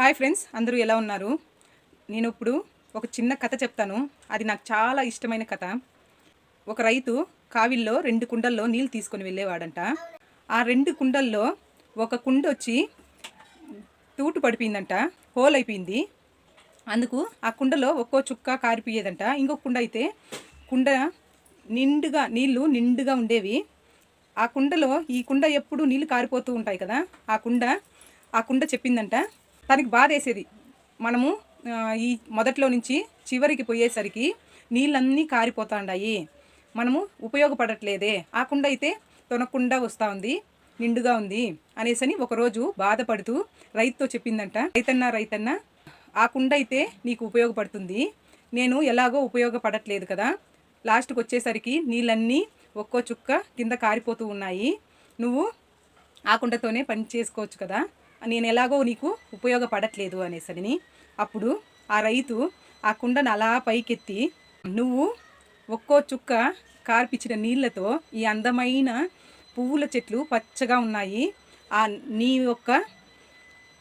Hi friends అందరూ ఎలా ఉన్నారు? నేను ఇప్పుడు ఒక చిన్న కథ చెప్తాను. అది నాకు చాలా ఇష్టమైన కథ. ఒక రైతు కావిల్లో రెండు కుండల్లో నీళ్ళు తీసుకొని వెళ్ళేవాడంట. ఆ రెండు కుండల్లో ఒక కుండ వచ్చి తూటు పడిపోయిందంట హోల్ అయిపోయింది. అందుకు ఆ కుండలో ఒక్కో చుక్క కారిపోయేదంట. ఇంకొక కుండ అయితే కుండ నిండుగా నీళ్ళు నిండుగా ఉండేవి. ఆ కుండలో ఈ కుండ ఎప్పుడు నీళ్ళు కారిపోతూ ఉంటాయి కదా ఆ కుండ ఆ కుండ చెప్పిందంట తనకి బాధ వేసేది మనము ఈ మొదట్లో నుంచి చివరికి పోయేసరికి నీళ్ళన్నీ కారిపోతాండాయి. మనము ఉపయోగపడట్లేదే. ఆ కుండ అయితే తొనకుండా వస్తూ ఉంది నిండుగా ఉంది అనేసని ఒకరోజు బాధపడుతూ రైతుతో చెప్పిందంట. రైతన్న రైతన్న ఆ కుండ అయితే నీకు ఉపయోగపడుతుంది. నేను ఎలాగో ఉపయోగపడట్లేదు కదా. లాస్ట్కి వచ్చేసరికి నీళ్ళన్నీ ఒక్కో చుక్క కింద కారిపోతూ ఉన్నాయి. నువ్వు ఆ కుండతోనే పని చేసుకోవచ్చు కదా. నేను ఎలాగో నీకు ఉపయోగపడట్లేదు అనేసరిని అప్పుడు ఆ రైతు ఆ కుండను అలా పైకెత్తి నువ్వు ఒక్కో చుక్క కార్పిచ్చిన నీళ్ళతో ఈ అందమైన పువ్వుల చెట్లు పచ్చగా ఉన్నాయి. ఆ నీ యొక్క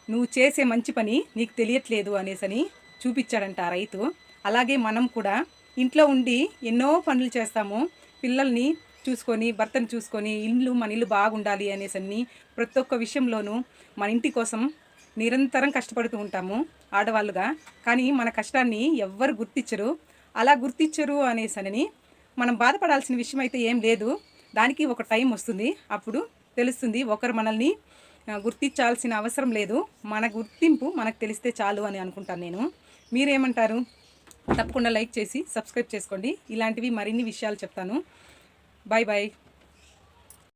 నువ్వు చేసే మంచి పని నీకు తెలియట్లేదు అనేసని చూపించాడంట ఆ రైతు. అలాగే మనం కూడా ఇంట్లో ఉండి ఎన్నో పనులు చేస్తాము. పిల్లల్ని చూసుకొని భర్తను చూసుకొని ఇల్లు మన ఇల్లు బాగుండాలి అనేసి అన్ని ప్రతి ఒక్క విషయంలోనూ మన ఇంటి కోసం నిరంతరం కష్టపడుతూ ఉంటాము ఆడవాళ్ళుగా. కానీ మన కష్టాన్ని ఎవ్వరు గుర్తించరు. అలా గుర్తించరు అనేసని మనం బాధపడాల్సిన విషయం అయితే ఏం లేదు. దానికి ఒక టైం వస్తుంది. అప్పుడు తెలుస్తుంది ఒకరు మనల్ని గుర్తించాల్సిన అవసరం లేదు. మన గుర్తింపు మనకు తెలిస్తే చాలు అని అనుకుంటాను నేను. మీరేమంటారు? తప్పకుండా లైక్ చేసి సబ్స్క్రైబ్ చేసుకోండి. ఇలాంటివి మరిన్ని విషయాలు చెప్తాను. Bye bye.